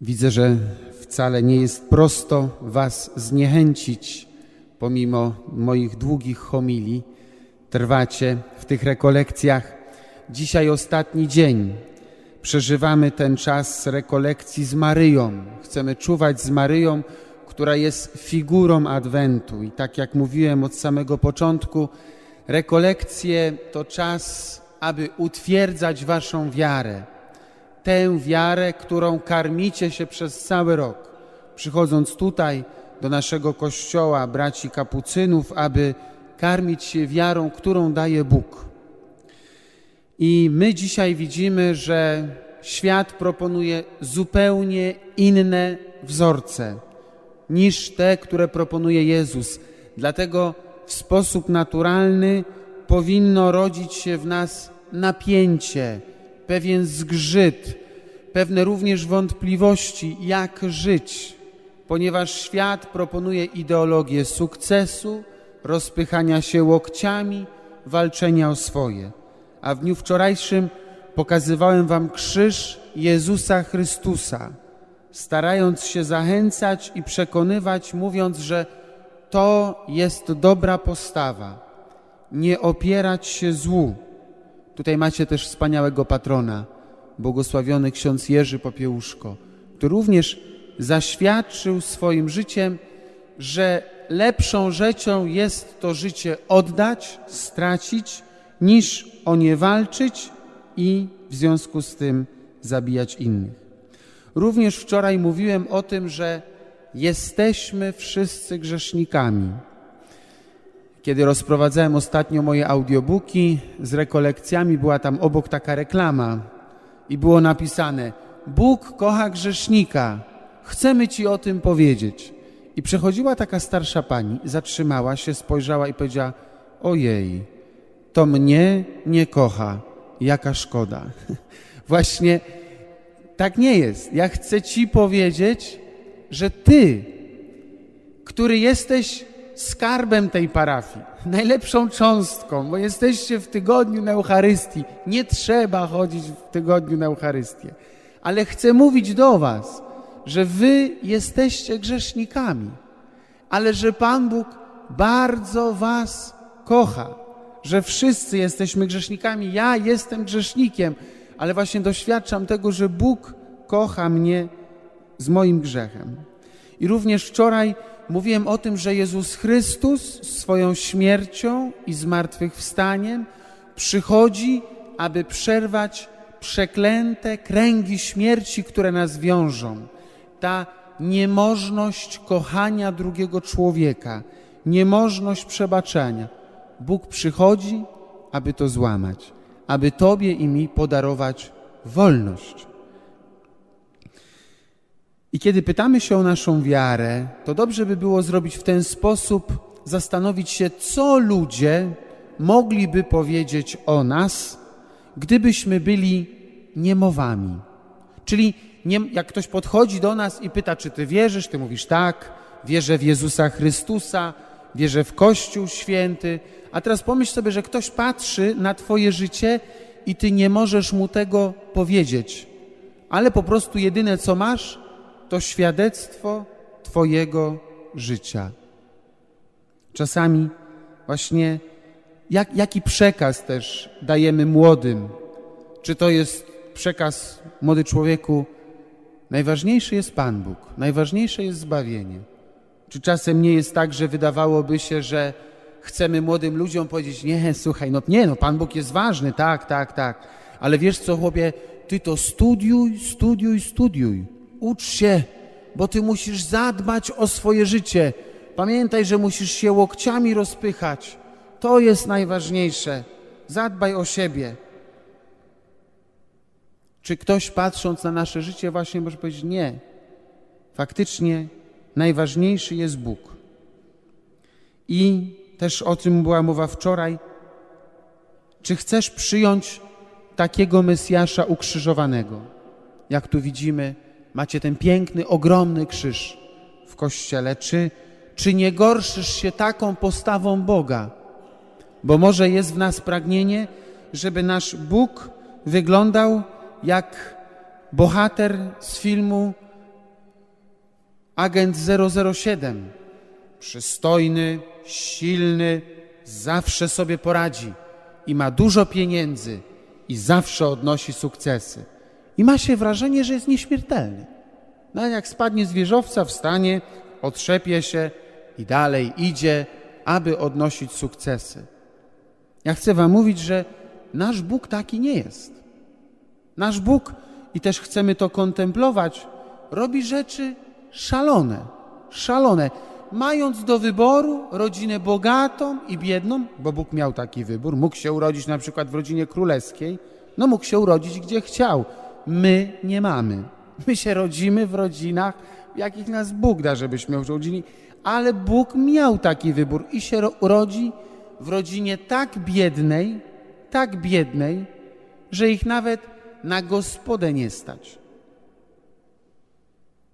Widzę, że wcale nie jest prosto Was zniechęcić, pomimo moich długich homilii. Trwacie w tych rekolekcjach. Dzisiaj ostatni dzień. Przeżywamy ten czas rekolekcji z Maryją. Chcemy czuwać z Maryją, która jest figurą Adwentu. I tak jak mówiłem od samego początku, rekolekcje to czas, aby utwierdzać Waszą wiarę tę wiarę, którą karmicie się przez cały rok, przychodząc tutaj do naszego kościoła, braci kapucynów, aby karmić się wiarą, którą daje Bóg. I my dzisiaj widzimy, że świat proponuje zupełnie inne wzorce niż te, które proponuje Jezus. Dlatego w sposób naturalny powinno rodzić się w nas napięcie, pewien zgrzyt, pewne również wątpliwości, jak żyć, ponieważ świat proponuje ideologię sukcesu, rozpychania się łokciami, walczenia o swoje. A w dniu wczorajszym pokazywałem Wam krzyż Jezusa Chrystusa, starając się zachęcać i przekonywać, mówiąc, że to jest dobra postawa, nie opierać się złu. Tutaj macie też wspaniałego patrona, błogosławiony ksiądz Jerzy Popiełuszko, który również zaświadczył swoim życiem, że lepszą rzeczą jest to życie oddać, stracić, niż o nie walczyć i w związku z tym zabijać innych. Również wczoraj mówiłem o tym, że jesteśmy wszyscy grzesznikami. Kiedy rozprowadzałem ostatnio moje audiobooki z rekolekcjami, była tam obok taka reklama i było napisane: Bóg kocha grzesznika, chcemy ci o tym powiedzieć. I przechodziła taka starsza pani, zatrzymała się, spojrzała i powiedziała: Ojej, to mnie nie kocha, jaka szkoda. Właśnie tak nie jest. Ja chcę ci powiedzieć, że ty, który jesteś skarbem tej parafii, najlepszą cząstką, bo jesteście w tygodniu na Eucharystii. Nie trzeba chodzić w tygodniu na Eucharystię, ale chcę mówić do Was, że Wy jesteście grzesznikami, ale że Pan Bóg bardzo Was kocha, że wszyscy jesteśmy grzesznikami. Ja jestem grzesznikiem, ale właśnie doświadczam tego, że Bóg kocha mnie z moim grzechem. I również wczoraj mówiłem o tym, że Jezus Chrystus swoją śmiercią i zmartwychwstaniem przychodzi, aby przerwać przeklęte kręgi śmierci, które nas wiążą. Ta niemożność kochania drugiego człowieka, niemożność przebaczenia. Bóg przychodzi, aby to złamać, aby Tobie i mi podarować wolność. I kiedy pytamy się o naszą wiarę, to dobrze by było zrobić w ten sposób, zastanowić się, co ludzie mogliby powiedzieć o nas, gdybyśmy byli niemowami. Czyli nie, jak ktoś podchodzi do nas i pyta, czy ty wierzysz, ty mówisz tak, wierzę w Jezusa Chrystusa, wierzę w Kościół Święty. A teraz pomyśl sobie, że ktoś patrzy na twoje życie i ty nie możesz mu tego powiedzieć, ale po prostu jedyne co masz, to świadectwo Twojego życia. Czasami właśnie jak, jaki przekaz też dajemy młodym? Czy to jest przekaz młody człowieku? Najważniejszy jest Pan Bóg, najważniejsze jest zbawienie. Czy czasem nie jest tak, że wydawałoby się, że chcemy młodym ludziom powiedzieć: Nie, słuchaj, no nie, no Pan Bóg jest ważny, tak, tak, tak, ale wiesz co, chłopie, ty to studiuj, studiuj, studiuj ucz się, bo ty musisz zadbać o swoje życie. Pamiętaj, że musisz się łokciami rozpychać. To jest najważniejsze. Zadbaj o siebie. Czy ktoś patrząc na nasze życie właśnie może powiedzieć nie? Faktycznie najważniejszy jest Bóg. I też o tym była mowa wczoraj. Czy chcesz przyjąć takiego Mesjasza ukrzyżowanego? Jak tu widzimy, macie ten piękny, ogromny krzyż w kościele. Czy, czy nie gorszysz się taką postawą Boga? Bo może jest w nas pragnienie, żeby nasz Bóg wyglądał jak bohater z filmu agent 007. Przystojny, silny, zawsze sobie poradzi i ma dużo pieniędzy i zawsze odnosi sukcesy. I ma się wrażenie, że jest nieśmiertelny. No jak spadnie z wieżowca, wstanie, otrzepie się i dalej idzie, aby odnosić sukcesy. Ja chcę Wam mówić, że nasz Bóg taki nie jest. Nasz Bóg, i też chcemy to kontemplować, robi rzeczy szalone, szalone. Mając do wyboru rodzinę bogatą i biedną, bo Bóg miał taki wybór, mógł się urodzić na przykład w rodzinie królewskiej, no mógł się urodzić gdzie chciał. My nie mamy. My się rodzimy w rodzinach, w jakich nas Bóg da, żebyśmy urodzili, ale Bóg miał taki wybór i się ro- rodzi w rodzinie tak biednej, tak biednej, że ich nawet na gospodę nie stać.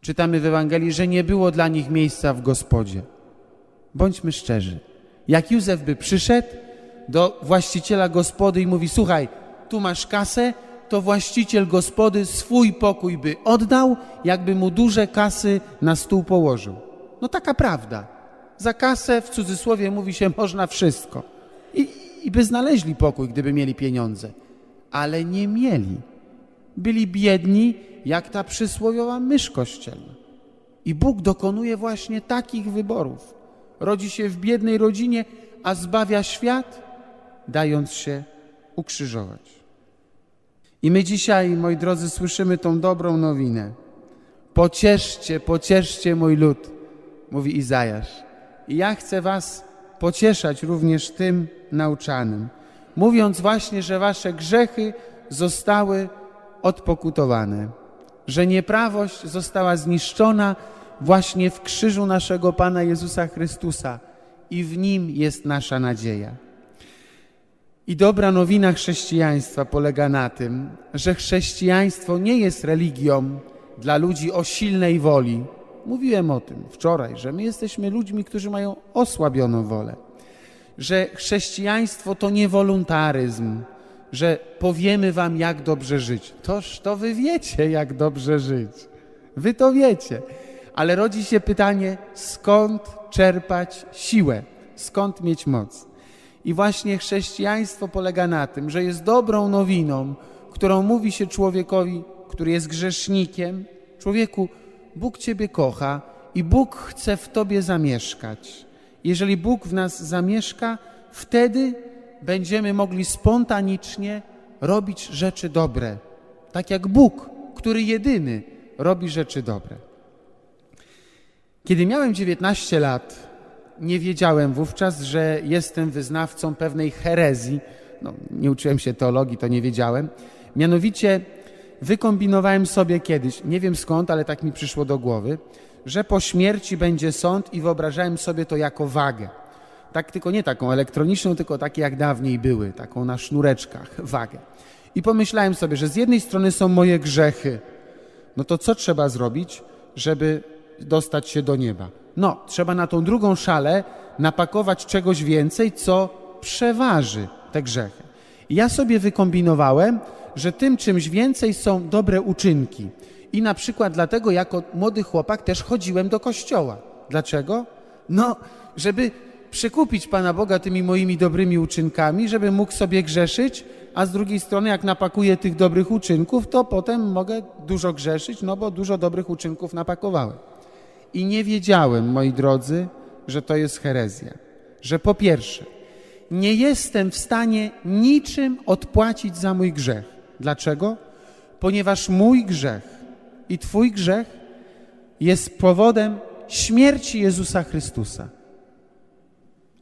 Czytamy w Ewangelii, że nie było dla nich miejsca w gospodzie. Bądźmy szczerzy. Jak Józef by przyszedł do właściciela gospody i mówi: Słuchaj, tu masz kasę, to właściciel gospody swój pokój by oddał, jakby mu duże kasy na stół położył. No taka prawda. Za kasę w cudzysłowie mówi się można wszystko. I, I by znaleźli pokój, gdyby mieli pieniądze. Ale nie mieli. Byli biedni, jak ta przysłowiowa mysz kościelna. I Bóg dokonuje właśnie takich wyborów. Rodzi się w biednej rodzinie, a zbawia świat, dając się ukrzyżować. I my dzisiaj, moi drodzy, słyszymy tą dobrą nowinę. Pocieszcie, pocieszcie mój lud, mówi Izajasz. I ja chcę was pocieszać również tym nauczanym, mówiąc właśnie, że wasze grzechy zostały odpokutowane, że nieprawość została zniszczona właśnie w krzyżu naszego Pana Jezusa Chrystusa i w Nim jest nasza nadzieja. I dobra nowina chrześcijaństwa polega na tym, że chrześcijaństwo nie jest religią dla ludzi o silnej woli. Mówiłem o tym wczoraj, że my jesteśmy ludźmi, którzy mają osłabioną wolę. Że chrześcijaństwo to nie wolontaryzm, że powiemy wam, jak dobrze żyć. Toż to wy wiecie, jak dobrze żyć. Wy to wiecie. Ale rodzi się pytanie, skąd czerpać siłę? Skąd mieć moc? I właśnie chrześcijaństwo polega na tym, że jest dobrą nowiną, którą mówi się człowiekowi, który jest grzesznikiem: Człowieku, Bóg Ciebie kocha i Bóg chce w Tobie zamieszkać. Jeżeli Bóg w nas zamieszka, wtedy będziemy mogli spontanicznie robić rzeczy dobre. Tak jak Bóg, który jedyny robi rzeczy dobre. Kiedy miałem 19 lat, nie wiedziałem wówczas, że jestem wyznawcą pewnej herezji. No, nie uczyłem się teologii, to nie wiedziałem. Mianowicie wykombinowałem sobie kiedyś, nie wiem skąd, ale tak mi przyszło do głowy, że po śmierci będzie sąd i wyobrażałem sobie to jako wagę. Tak tylko nie taką elektroniczną, tylko takie jak dawniej były, taką na sznureczkach wagę. I pomyślałem sobie, że z jednej strony są moje grzechy, no to co trzeba zrobić, żeby dostać się do nieba? No, trzeba na tą drugą szalę napakować czegoś więcej, co przeważy te grzechy. Ja sobie wykombinowałem, że tym czymś więcej są dobre uczynki. I na przykład dlatego jako młody chłopak też chodziłem do kościoła. Dlaczego? No, żeby przekupić Pana Boga tymi moimi dobrymi uczynkami, żeby mógł sobie grzeszyć, a z drugiej strony jak napakuję tych dobrych uczynków, to potem mogę dużo grzeszyć, no bo dużo dobrych uczynków napakowałem. I nie wiedziałem, moi drodzy, że to jest herezja. Że po pierwsze, nie jestem w stanie niczym odpłacić za mój grzech. Dlaczego? Ponieważ mój grzech i Twój grzech jest powodem śmierci Jezusa Chrystusa.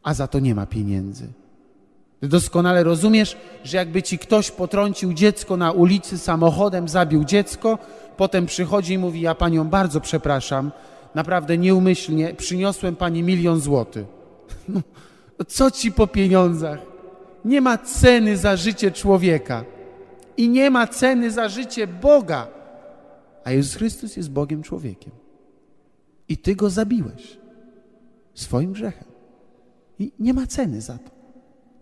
A za to nie ma pieniędzy. Ty doskonale rozumiesz, że jakby ci ktoś potrącił dziecko na ulicy samochodem, zabił dziecko, potem przychodzi i mówi: Ja panią bardzo przepraszam, naprawdę nieumyślnie przyniosłem pani milion złotych. No, co ci po pieniądzach? Nie ma ceny za życie człowieka i nie ma ceny za życie Boga. A Jezus Chrystus jest Bogiem człowiekiem. I ty go zabiłeś swoim grzechem. I nie ma ceny za to.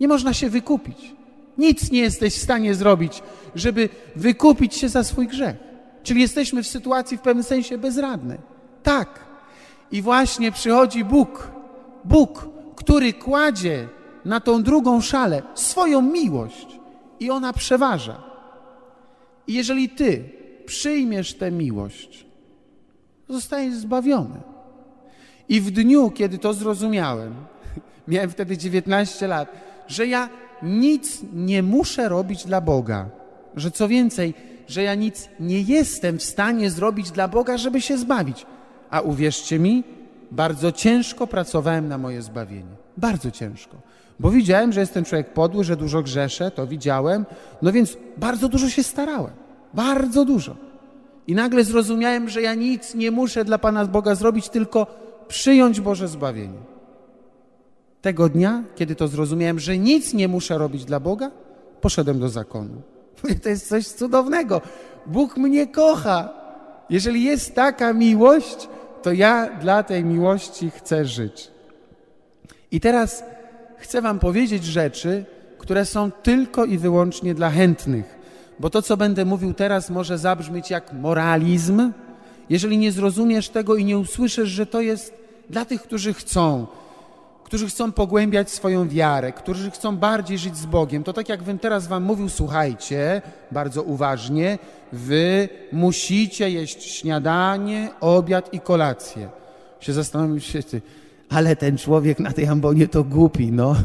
Nie można się wykupić. Nic nie jesteś w stanie zrobić, żeby wykupić się za swój grzech. Czyli jesteśmy w sytuacji w pewnym sensie bezradnej. Tak, I właśnie przychodzi Bóg, Bóg, który kładzie na tą drugą szalę swoją miłość i ona przeważa. I jeżeli ty przyjmiesz tę miłość, zostajesz zbawiony. I w dniu, kiedy to zrozumiałem, miałem wtedy 19 lat, że ja nic nie muszę robić dla Boga. Że co więcej, że ja nic nie jestem w stanie zrobić dla Boga, żeby się zbawić. A uwierzcie mi, bardzo ciężko pracowałem na moje zbawienie. Bardzo ciężko. Bo widziałem, że jestem człowiek podły, że dużo grzeszę, to widziałem. No więc bardzo dużo się starałem. Bardzo dużo. I nagle zrozumiałem, że ja nic nie muszę dla Pana Boga zrobić, tylko przyjąć Boże zbawienie. Tego dnia, kiedy to zrozumiałem, że nic nie muszę robić dla Boga, poszedłem do zakonu. To jest coś cudownego. Bóg mnie kocha. Jeżeli jest taka miłość, to ja dla tej miłości chcę żyć. I teraz chcę Wam powiedzieć rzeczy, które są tylko i wyłącznie dla chętnych, bo to, co będę mówił teraz, może zabrzmieć jak moralizm, jeżeli nie zrozumiesz tego i nie usłyszysz, że to jest dla tych, którzy chcą, którzy chcą pogłębiać swoją wiarę, którzy chcą bardziej żyć z Bogiem. To tak jak bym teraz wam mówił, słuchajcie, bardzo uważnie, wy musicie jeść śniadanie, obiad i kolację. Się zastanowił ty, ale ten człowiek na tej ambonie to głupi, no.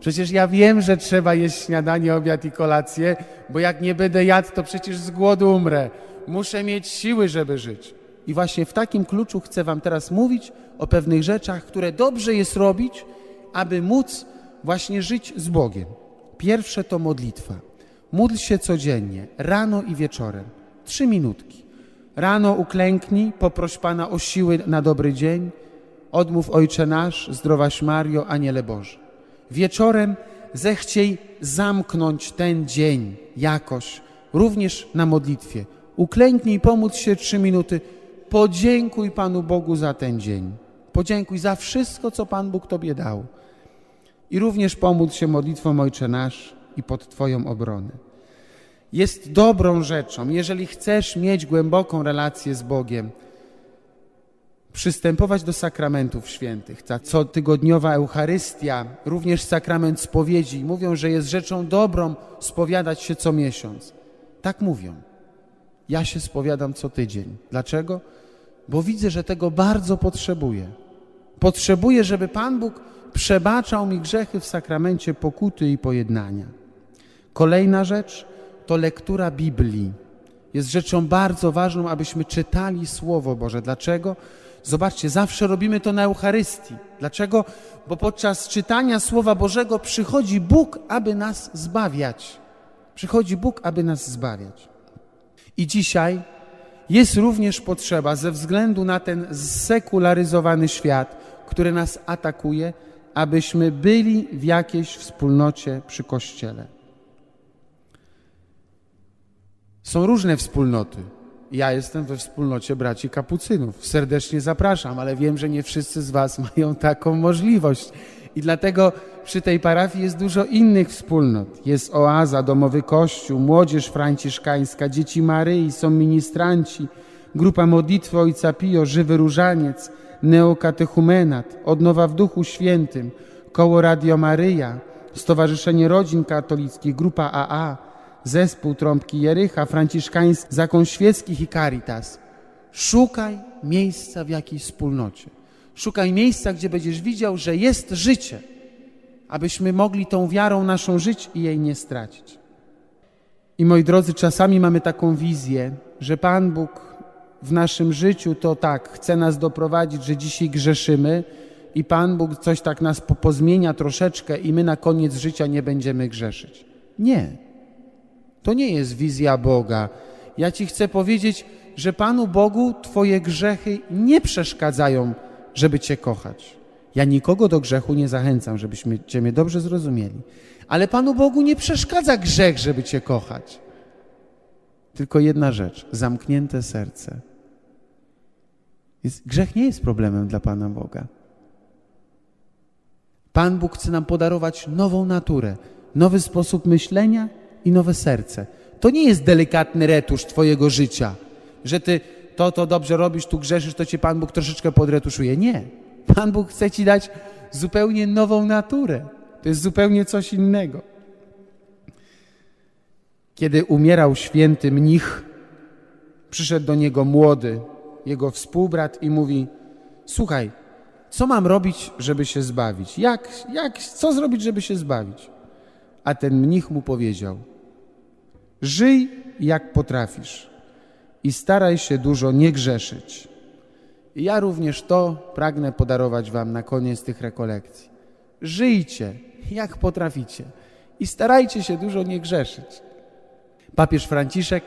Przecież ja wiem, że trzeba jeść śniadanie, obiad i kolację, bo jak nie będę jadł, to przecież z głodu umrę. Muszę mieć siły, żeby żyć. I właśnie w takim kluczu chcę Wam teraz mówić o pewnych rzeczach, które dobrze jest robić, aby móc właśnie żyć z Bogiem. Pierwsze to modlitwa. Módl się codziennie, rano i wieczorem. Trzy minutki. Rano uklęknij, poproś Pana o siły na dobry dzień. Odmów Ojcze nasz, zdrowaś Mario, Aniele Boże. Wieczorem zechciej zamknąć ten dzień jakoś, również na modlitwie. Uklęknij, pomóc się trzy minuty. Podziękuj Panu Bogu za ten dzień. Podziękuj za wszystko, co Pan Bóg Tobie dał. I również pomóc się modlitwą Ojcze Nasz i pod Twoją obronę. Jest dobrą rzeczą, jeżeli chcesz mieć głęboką relację z Bogiem, przystępować do sakramentów świętych. Ta cotygodniowa Eucharystia, również sakrament spowiedzi, mówią, że jest rzeczą dobrą spowiadać się co miesiąc. Tak mówią. Ja się spowiadam co tydzień. Dlaczego? Bo widzę, że tego bardzo potrzebuję. Potrzebuję, żeby Pan Bóg przebaczał mi grzechy w sakramencie pokuty i pojednania. Kolejna rzecz to lektura Biblii. Jest rzeczą bardzo ważną, abyśmy czytali Słowo Boże. Dlaczego? Zobaczcie, zawsze robimy to na Eucharystii. Dlaczego? Bo podczas czytania Słowa Bożego przychodzi Bóg, aby nas zbawiać. Przychodzi Bóg, aby nas zbawiać. I dzisiaj jest również potrzeba, ze względu na ten sekularyzowany świat, który nas atakuje, abyśmy byli w jakiejś wspólnocie przy Kościele. Są różne wspólnoty. Ja jestem we wspólnocie braci kapucynów. Serdecznie zapraszam, ale wiem, że nie wszyscy z Was mają taką możliwość. I dlatego przy tej parafii jest dużo innych wspólnot. Jest oaza, domowy kościół, młodzież franciszkańska, dzieci Maryi, są ministranci, grupa modlitwy Ojca Pio, żywy różaniec, neokatechumenat, odnowa w Duchu Świętym, koło Radio Maryja, Stowarzyszenie Rodzin Katolickich, grupa AA, zespół Trąbki Jerycha, franciszkański, zakon świeckich i Caritas. Szukaj miejsca w jakiejś wspólnocie. Szukaj miejsca, gdzie będziesz widział, że jest życie, abyśmy mogli tą wiarą naszą żyć i jej nie stracić. I moi drodzy, czasami mamy taką wizję, że Pan Bóg w naszym życiu to tak, chce nas doprowadzić, że dzisiaj grzeszymy i Pan Bóg coś tak nas po- pozmienia troszeczkę i my na koniec życia nie będziemy grzeszyć. Nie. To nie jest wizja Boga. Ja Ci chcę powiedzieć, że Panu Bogu Twoje grzechy nie przeszkadzają, żeby Cię kochać. Ja nikogo do grzechu nie zachęcam, żebyśmy Cię mnie dobrze zrozumieli. Ale Panu Bogu nie przeszkadza grzech, żeby Cię kochać. Tylko jedna rzecz, zamknięte serce. Grzech nie jest problemem dla Pana Boga. Pan Bóg chce nam podarować nową naturę, nowy sposób myślenia i nowe serce. To nie jest delikatny retusz Twojego życia, że Ty to, to dobrze robisz, tu grzeszysz, to cię Pan Bóg troszeczkę podretuszuje. Nie. Pan Bóg chce ci dać zupełnie nową naturę. To jest zupełnie coś innego. Kiedy umierał święty mnich, przyszedł do niego młody, jego współbrat i mówi: Słuchaj, co mam robić, żeby się zbawić? Jak, jak, co zrobić, żeby się zbawić? A ten mnich mu powiedział: Żyj jak potrafisz i staraj się dużo nie grzeszyć. I ja również to pragnę podarować Wam na koniec tych rekolekcji. Żyjcie jak potraficie i starajcie się dużo nie grzeszyć. Papież Franciszek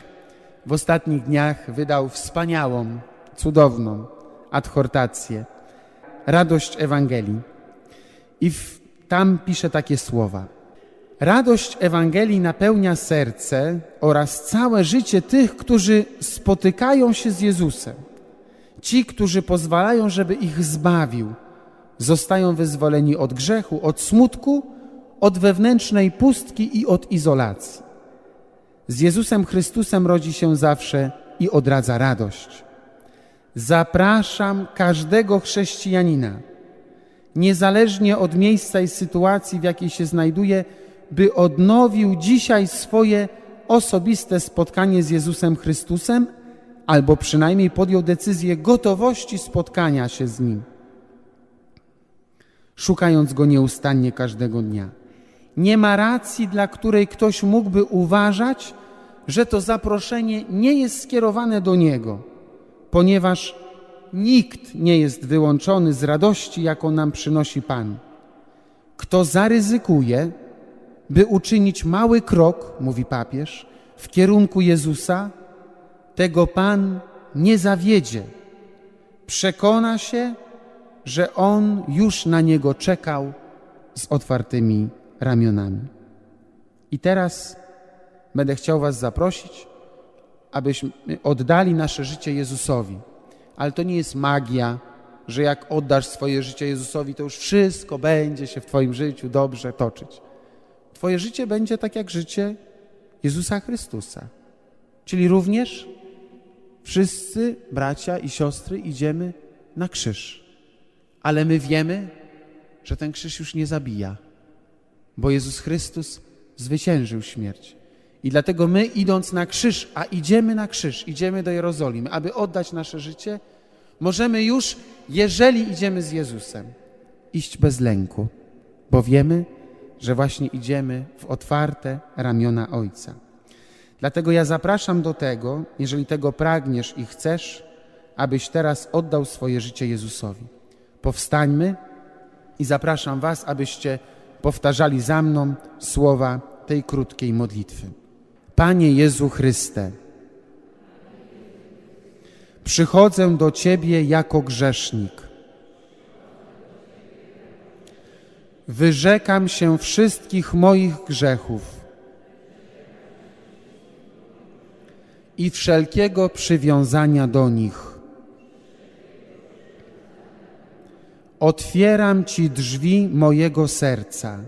w ostatnich dniach wydał wspaniałą, cudowną adhortację Radość Ewangelii. I w, tam pisze takie słowa. Radość Ewangelii napełnia serce oraz całe życie tych, którzy spotykają się z Jezusem. Ci, którzy pozwalają, żeby ich zbawił, zostają wyzwoleni od grzechu, od smutku, od wewnętrznej pustki i od izolacji. Z Jezusem Chrystusem rodzi się zawsze i odradza radość. Zapraszam każdego chrześcijanina, niezależnie od miejsca i sytuacji, w jakiej się znajduje, by odnowił dzisiaj swoje osobiste spotkanie z Jezusem Chrystusem, albo przynajmniej podjął decyzję gotowości spotkania się z Nim, szukając Go nieustannie każdego dnia. Nie ma racji, dla której ktoś mógłby uważać, że to zaproszenie nie jest skierowane do Niego, ponieważ nikt nie jest wyłączony z radości, jaką nam przynosi Pan. Kto zaryzykuje, by uczynić mały krok, mówi papież, w kierunku Jezusa, tego Pan nie zawiedzie. Przekona się, że On już na niego czekał z otwartymi ramionami. I teraz będę chciał Was zaprosić, abyśmy oddali nasze życie Jezusowi. Ale to nie jest magia, że jak oddasz swoje życie Jezusowi, to już wszystko będzie się w Twoim życiu dobrze toczyć. Twoje życie będzie tak jak życie Jezusa Chrystusa. Czyli również wszyscy bracia i siostry idziemy na krzyż. Ale my wiemy, że ten krzyż już nie zabija, bo Jezus Chrystus zwyciężył śmierć. I dlatego my, idąc na krzyż, a idziemy na krzyż, idziemy do Jerozolimy, aby oddać nasze życie, możemy już, jeżeli idziemy z Jezusem, iść bez lęku, bo wiemy, że właśnie idziemy w otwarte ramiona Ojca. Dlatego ja zapraszam do tego, jeżeli tego pragniesz i chcesz, abyś teraz oddał swoje życie Jezusowi. Powstańmy i zapraszam Was, abyście powtarzali za mną słowa tej krótkiej modlitwy. Panie Jezu Chryste, przychodzę do Ciebie jako grzesznik. Wyrzekam się wszystkich moich grzechów i wszelkiego przywiązania do nich. Otwieram Ci drzwi mojego serca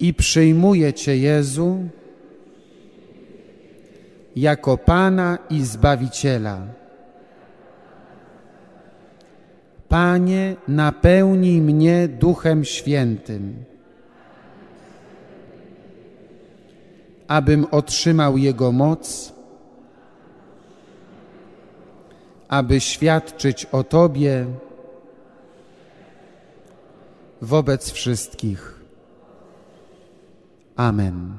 i przyjmuję Cię, Jezu, jako Pana i Zbawiciela. Panie, napełnij mnie Duchem Świętym, abym otrzymał Jego moc, aby świadczyć o Tobie wobec wszystkich. Amen.